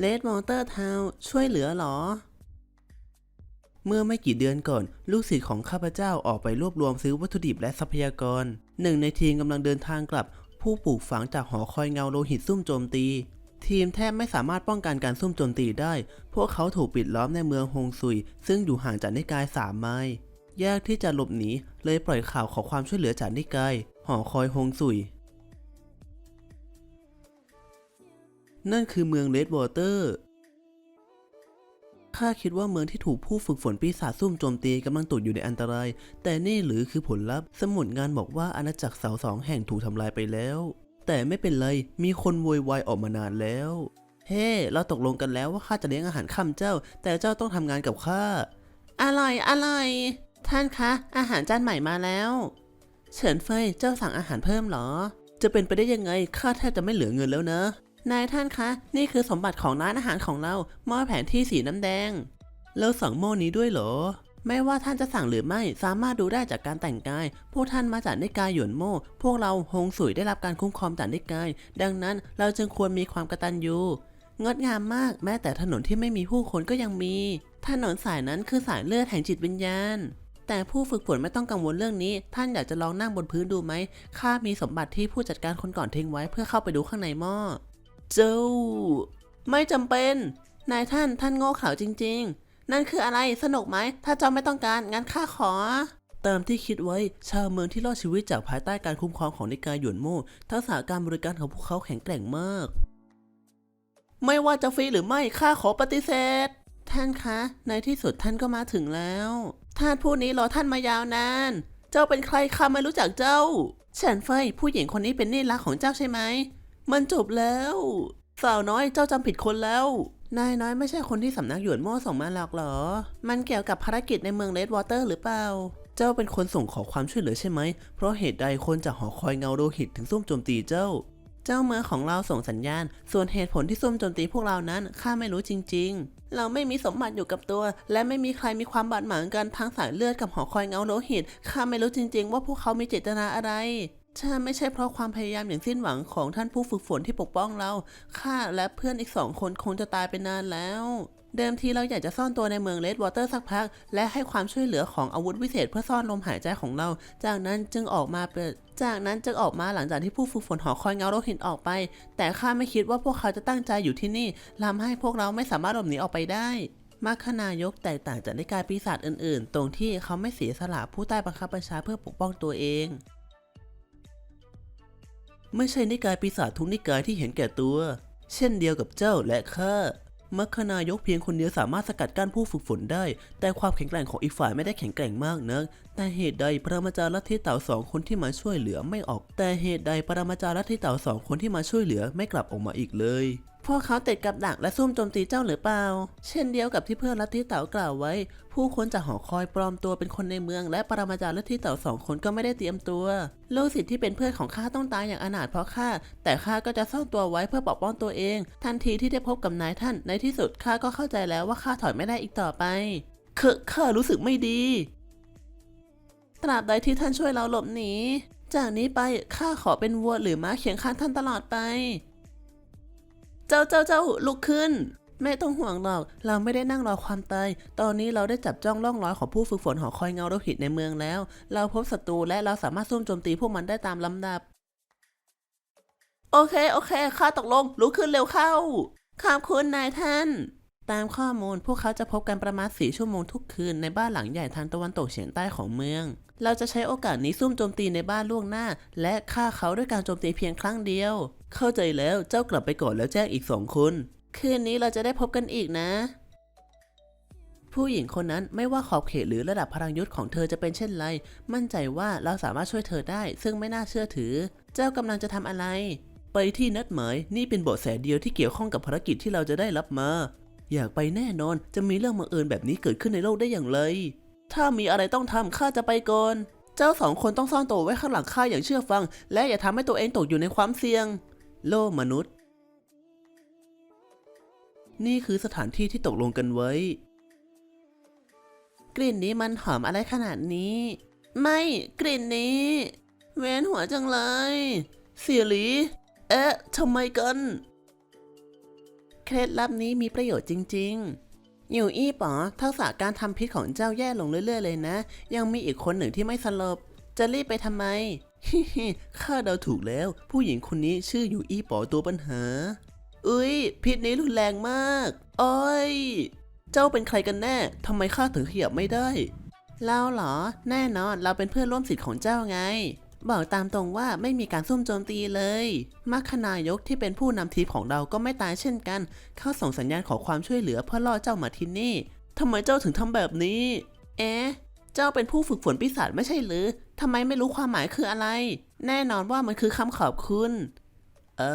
เลดมอเตอร์ทาวช่วยเหลือหรอ เมื่อไม่กี่เดือนก่อน ลูกศิษย์ของข้าพเจ้าออกไปรวบรวมซื้อวัตถุดิบและทรัพยากร หนึ่งในทีมกำลังเดินทางกลับ ผู้ปลูกฝังจากหอคอยเงาโลหิตซุ่มโจมตี ทีมแทบไม่สามารถป้องกันการซุ่มโจมตีได้ พวกเขาถูกปิดล้อมในเมืองฮงซุย ซึ่งอยู่ห่างจากนิกายสามไมล์ยากที่จะหลบหนีเลยปล่อยข่าวขอความช่วยเหลือจากนิกายหอคอยฮงซุย นั่นคือเมืองเลดวอเตอร์ข้าคิดว่าเมืองที่ถูกผู้ฝึกฝนปีศาจซุ่มโจมตีกำลังตกอยู่ในอันตราย แต่นี่หรือคือผลลัพธ์ สมุดงานบอกว่าอาณาจักรเสาสองแห่งถูกทำลายไปแล้ว แต่ไม่เป็นไร มีคนโวยวายออกมานานแล้ว เฮ้เราตกลงกันแล้วว่าข้าจะเลี้ยงอาหารค่ำเจ้า แต่เจ้าต้องทำงานกับข้าอร่อยอร่อยท่านคะ อาหารจานใหม่มาแล้ว เฉินเฟยเจ้าสั่งอาหารเพิ่มเหรอ จะเป็นไปได้ยังไงข้าแทบจะไม่เหลือเงินแล้วนะ นายท่านคะ นี่คือสมบัติของร้านอาหารของเราหม้อแผนที่สีน้ำแดงแล้วสั่งหม้อนี้ด้วยเหรอ ไม่ว่าท่านจะสั่งหรือไม่สามารถดูได้จากการแต่งกาย พวกท่านมาจากนิกายหยวนโม่พวกเราฮงสุยได้รับการคุ้มครองจากนิกาย ดังนั้นเราจึงควรมีความกตัญญูงดงามมากแม้แต่ถนนที่ไม่มีผู้คนก็ยังมี ถนนสายนั้นคือสายเลือดแห่งจิตวิญญาณ แต่ผู้ฝึกฝนไม่ต้องกังวลเรื่องนี้ ท่านอยากจะลองนั่งบนพื้นดูไหมข้ามีสมบัติที่ผู้จัดการคนก่อนทิ้งไว้เพื่อเข้าไปดูข้างในหม้อ เจ้า ไม่จำเป็น นายท่านท่านโง่เขลาจริง ๆ นั่นคืออะไรสนุกไหม ถ้าเจ้าไม่ต้องการงั้นข้าขอ ตามที่คิดไว้ ชาวเมืองที่รอดชีวิตจากภายใต้การคุ้มครองของนิกายหยวนโม่ทักษะการบริการของพวกเขาแข็งแกร่งมาก ไม่ว่าจะฟรีหรือไม่ข้าขอปฏิเสธ ท่านคะ ในที่สุดท่านก็มาถึงแล้วท่านผู้นี้รอท่านมายาวนานเจ้าเป็นใครข้าไม่รู้จักเจ้าเฉินเฟยผู้หญิงคนนี้เป็นนี่รักของเจ้าใช่ไหม มันจบแล้ว สาวน้อยเจ้าจำผิดคนแล้ว นายน้อยไม่ใช่คนที่สำนักหยวนโม่ส่งมาหรอกเหรอ มันเกี่ยวกับภารกิจในเมืองเลดวอเตอร์หรือเปล่า เจ้าเป็นคนส่งขอความช่วยเหลือใช่ไหม เพราะเหตุใดคนจากหอคอยเงาโลหิตถึงซุ่มโจมตีเจ้า เจ้าเมืองของเราส่งสัญญาณ ส่วนเหตุผลที่ซุ่มโจมตีพวกเรานั้นข้าไม่รู้จริง ๆ เราไม่มีสมบัติอยู่กับตัว และไม่มีใครมีความบาดหมางกันทางสายเลือดกับหอคอยเงาโลหิตข้าไม่รู้จริง ๆ ว่าพวกเขามีเจตนาอะไร ถ้าไม่ใช่เพราะความพยายามอย่างสิ้นหวังของท่านผู้ฝึกฝนที่ปกป้องเรา ข้าและเพื่อนอีกสองคนคงจะตายไปนานแล้ว เดิมทีเราอยากจะซ่อนตัวในเมืองเลดวอเตอร์สักพัก และให้ความช่วยเหลือของอาวุธวิเศษเพื่อซ่อนลมหายใจของเรา จากนั้นจึงออกมาเปิด จากนั้นจึงออกมาหลังจากที่ผู้ฝึกฝนหอคอยเงาโลหินออกไป แต่ข้าไม่คิดว่าพวกเขาจะตั้งใจอยู่ที่นี่ทำให้พวกเราไม่สามารถหลบหนีออกไปได้มัคคณายกแตกต่างจากนิกายปีศาจอื่นๆ ตรงที่เขาไม่เสียสละผู้ใต้บังคับบัญชาเพื่อปกป้องตัวเอง ไม่ใช่นิกายปีศาจทุกนิกายที่เห็นแก่ตัว เช่นเดียวกับเจ้าและข้ามัคคณายกเพียงคนเดียวสามารถสกัดกั้นผู้ฝึกฝนได้ แต่ความแข็งแกร่งของอีกฝ่ายไม่ได้แข็งแกร่งมากนัก แต่เหตุใดปรมาจารย์ลัทธิเต่าสองคนที่มาช่วยเหลือไม่ออก แต่เหตุใดปรมาจารย์ลัทธิเต่าสองคนที่มาช่วยเหลือไม่กลับออกมาอีกเลย พวกเขาติดกับดักและซุ่มโจมตีเจ้าหรือเปล่า เช่นเดียวกับที่เพื่อนลัทธิเต่ากล่าวไว้ ผู้คนจากหอคอยปลอมตัวเป็นคนในเมือง และปรมาจารย์ลัทธิเต่าสองคนก็ไม่ได้เตรียมตัวลูกศิษย์ที่เป็นเพื่อนของข้าต้องตายอย่างอนาถเพราะข้าแต่ข้าก็จะซ่อนตัวไว้เพื่อปกป้องตัวเอง ทันทีที่ได้พบกับนายท่านในที่สุดข้าก็เข้าใจแล้วว่าข้าถอยไม่ได้อีกต่อไปคือข้ารู้สึกไม่ดี ตราบใดที่ท่านช่วยเราหลบหนีจากนี้ไปข้าขอเป็นวัวหรือม้าเคียงข้างท่านตลอดไป เจ้าเจ้าเจ้าลุกขึ้น ไม่ต้องห่วงหรอก เราไม่ได้นั่งรอความตาย ตอนนี้เราได้จับจ้องร่องรอยของผู้ฝึกฝนหอคอยเงาโรหิตในเมืองแล้ว เราพบศัตรูและเราสามารถซุ่มโจมตีพวกมันได้ตามลำดับ โอเค โอเค ข้าตกลง ลุกขึ้นเร็วเข้าขอบคุณนายท่าน ตามข้อมูลพวกเขาจะพบกันประมาณสี่ชั่วโมงทุกคืนในบ้านหลังใหญ่ทางตะวันตกเฉียงใต้ของเมือง เราจะใช้โอกาสนี้ซุ่มโจมตีในบ้านล่วงหน้า และฆ่าเขาด้วยการโจมตีเพียงครั้งเดียว เข้าใจแล้วเจ้ากลับไปก่อนแล้วแจ้งอีกสองคน คืนนี้เราจะได้พบกันอีกนะ ผู้หญิงคนนั้นไม่ว่าขอบเขตหรือระดับพลังยุทธ์ของเธอจะเป็นเช่นไร มั่นใจว่าเราสามารถช่วยเธอได้ ซึ่งไม่น่าเชื่อถือ เจ้ากำลังจะทำอะไร ไปที่นัดหมายนี่เป็นเบาะแสเดียวที่เกี่ยวข้องกับภารกิจที่เราจะได้รับมา อยากไปแน่นอนจะมีเรื่องบังเอิญแบบนี้เกิดขึ้นในโลกได้อย่างไร ถ้ามีอะไรต้องทำข้าจะไปก่อน เจ้าสองคนต้องซ่อนตัวไว้ข้างหลังข้าอย่างเชื่อฟัง และอย่าทำให้ตัวเองตกอยู่ในความเสี่ยง โลกมนุษย์ นี่คือสถานที่ที่ตกลงกันไว้ กลิ่นนี้มันหอมอะไรขนาดนี้ ไม่กลิ่นนี้ เวียนหัวจังเลยเสียหลี เอ๊ะทำไมกัน เคล็ดลับนี้มีประโยชน์จริง ๆ อยู่อี้ป๋อทักษะการทำพิษของเจ้าแย่ลงเรื่อย ๆ เลยนะ ยังมีอีกคนหนึ่งที่ไม่สลบ จะรีบไปทำไมฮิฮิข้าเดาถูกแล้ว ผู้หญิงคนนี้ชื่ออยู่อี้ป๋อตัวปัญหา อุ้ยพิษนี้รุนแรงมากอ้อยเจ้าเป็นใครกันแน่ทำไมข้าถึงขยับไม่ได้เราเหรอ แน่นอนเราเป็นเพื่อนร่วมสิทธิ์ของเจ้าไง บอกตามตรงว่าไม่มีการซุ่มโจมตีเลยมัคคนายกที่เป็นผู้นำทีมของเราก็ไม่ตายเช่นกัน เข้าส่งสัญญาณขอความช่วยเหลือเพื่อล่อเจ้ามาที่นี่ทำไมเจ้าถึงทำแบบนี้ เอ๊ะเจ้าเป็นผู้ฝึกฝนปีศาจไม่ใช่หรือทำไมไม่รู้ความหมายคืออะไร แน่นอนว่ามันคือคำขอบคุณ เอ่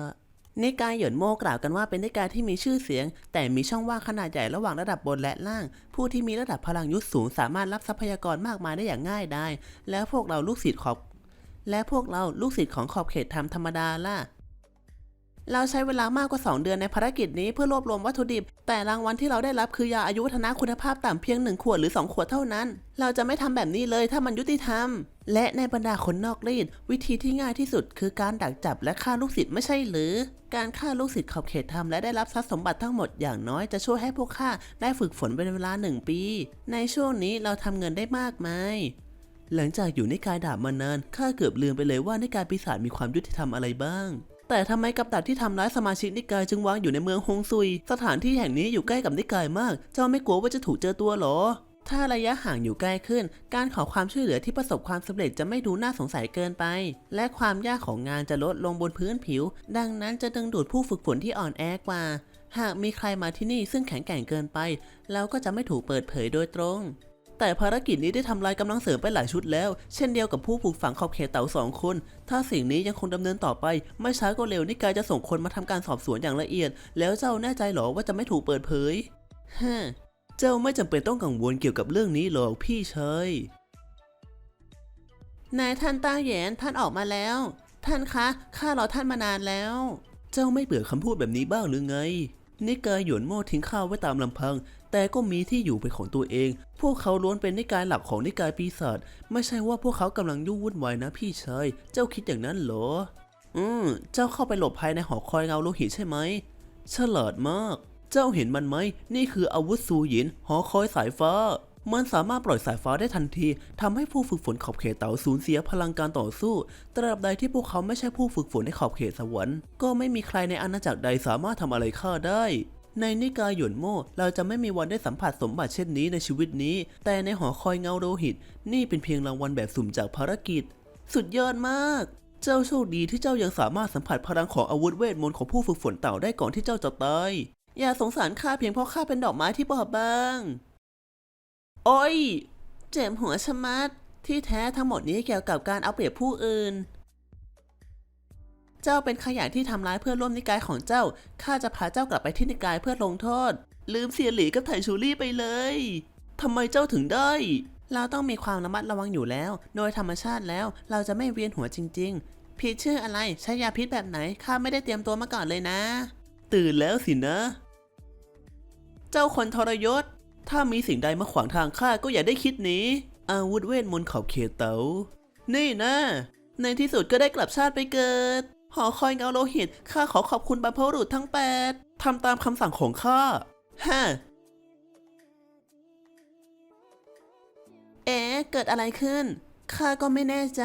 อ นิกายหยวนโมกล่าวกันว่าเป็นนิกายที่มีชื่อเสียง แต่มีช่องว่างขนาดใหญ่ระหว่างระดับบนและล่าง ผู้ที่มีระดับพลังยุทธสูงสามารถรับทรัพยากรมากมายได้อย่างง่ายได้ แล้วพวกเราลูกศิษย์ขอบและพวกเราลูกศิษย์ของขอบเขตทำธรรมดาล่ะ เราใช้เวลามากกว่า 2 เดือนในภารกิจนี้เพื่อรวบรวมวัตถุดิบ แต่รางวัลที่เราได้รับคือยาอายุวัฒนะคุณภาพต่ำเพียงหนึ่งขวดหรือ 2 ขวดเท่านั้น เราจะไม่ทำแบบนี้เลยถ้ามันยุติธรรม และในบรรดาคนนอกรีดวิธีที่ง่ายที่สุดคือการดักจับและฆ่าลูกศิษย์ไม่ใช่หรือ การฆ่าลูกศิษย์ขอบเขตทำและได้รับทรัพย์สมบัติทั้งหมดอย่างน้อยจะช่วยให้พวกข้าได้ฝึกฝนเป็นเวลาหนึ่งปี ในช่วงนี้เราทำเงินได้มากมายหลังจากอยู่ในกายดาบมานานข้าเกือบลืมไปเลยว่าในกายปีศาจมีความยุติธรรมอะไรบ้าง แต่ทำไมกับดักที่ทำร้ายสมาชิกนิกายจึงวางอยู่ในเมืองฮงซุย สถานที่แห่งนี้อยู่ใกล้กับนิกายมาก เจ้าไม่กลัวว่าจะถูกเจอตัวหรอ ถ้าระยะห่างอยู่ใกล้ขึ้น การขอความช่วยเหลือที่ประสบความสำเร็จจะไม่ดูน่าสงสัยเกินไป และความยากของงานจะลดลงบนพื้นผิว ดังนั้นจะดึงดูดผู้ฝึกฝนที่อ่อนแอกว่า หากมีใครมาที่นี่ซึ่งแข็งแกร่งเกินไป เราก็จะไม่ถูกเปิดเผยโดยตรง แต่ภารกิจนี้ได้ทำลายกำลังเสริมไปหลายชุดแล้ว เช่นเดียวกับผู้ผูกฝังขอบเขตเต่าสองคน ถ้าสิ่งนี้ยังคงดำเนินต่อไป ไม่ช้าก็เร็วนิกายจะส่งคนมาทำการสอบสวนอย่างละเอียด แล้วเจ้าแน่ใจหรอว่าจะไม่ถูกเปิดเผยฮเจ้าไม่จำเป็นต้องกังวลเกี่ยวกับเรื่องนี้หรอกพี่ชายนายท่านต้าเหยนท่านออกมาแล้ว ท่านคะข้ารอท่านมานานแล้ว เจ้าไม่เบื่อคำพูดแบบนี้บ้างหรือไง นิกายหยวนโม่ทิ้งข้าวไว้ตามลำพัง แต่ก็มีที่อยู่เป็นของตัวเอง พวกเขาล้วนเป็นนิกายหลักของนิกายปีศาจไม่ใช่ว่าพวกเขากำลังยุ่งวุ่นวายนะพี่ชายเจ้าคิดอย่างนั้นเหรอ อืม เจ้าเข้าไปหลบภายในหอคอยเงาโลหิตใช่ไหมฉลาดมาก เจ้าเห็นมันไหม นี่คืออาวุธซูหยิน หอคอยสายฟ้า มันสามารถปล่อยสายฟ้าได้ทันทีทำให้ผู้ฝึกฝนขอบเขตเต่าสูญเสียพลังการต่อสู้ ตราบใดที่พวกเขาไม่ใช่ผู้ฝึกฝนในขอบเขตสวรรค์ ก็ไม่มีใครในอาณาจักรใดสามารถทำอะไรข้าได้ในนิกายหยวนโม่เราจะไม่มีวันได้สัมผัสสมบัติเช่นนี้ในชีวิตนี้ แต่ในหอคอยเงาโลหิต นี่เป็นเพียงรางวัลแบบสุ่มจากภารกิจ สุดยอดมาก เจ้าโชคดีที่เจ้ายังสามารถสัมผัสพลังของอาวุธเวทมนต์ของผู้ฝึกฝนเต่าได้ก่อนที่เจ้าจะตายอย่าสงสารข้าเพียงเพราะข้าเป็นดอกไม้ที่บอบบาง โอ้ย เจ็บหัวชะมัด ที่แท้ทั้งหมดนี้เกี่ยวกับการเอาเปรียบผู้อื่น เจ้าเป็นขยะที่ทำร้ายเพื่อนร่วมนิกายของเจ้า ข้าจะพาเจ้ากลับไปที่นิกายเพื่อลงโทษ ลืมเสียหลีกับไถชูรี่ไปเลยทำไมเจ้าถึงได้ เราต้องมีความระมัดระวังอยู่แล้ว โดยธรรมชาติแล้วเราจะไม่เวียนหัวจริง ๆพิษชื่ออะไร ใช้ยาพิษแบบไหน ข้าไม่ได้เตรียมตัวมาก่อนเลยนะ ตื่นแล้วสินะ เจ้าคนทรยศ ถ้ามีสิ่งใดมาขวางทางข้าก็อย่าได้คิดหนี อาวุธเวทมนต์ขอบเขตเตานี่นะ ในที่สุดก็ได้กลับชาติไปเกิด หอคอยเงาโลหิต ข้าขอขอบคุณบรรพบุรุษทั้งแปดทำตามคำสั่งของข้าฮะเอ๊ะ เกิดอะไรขึ้น ข้าก็ไม่แน่ใจ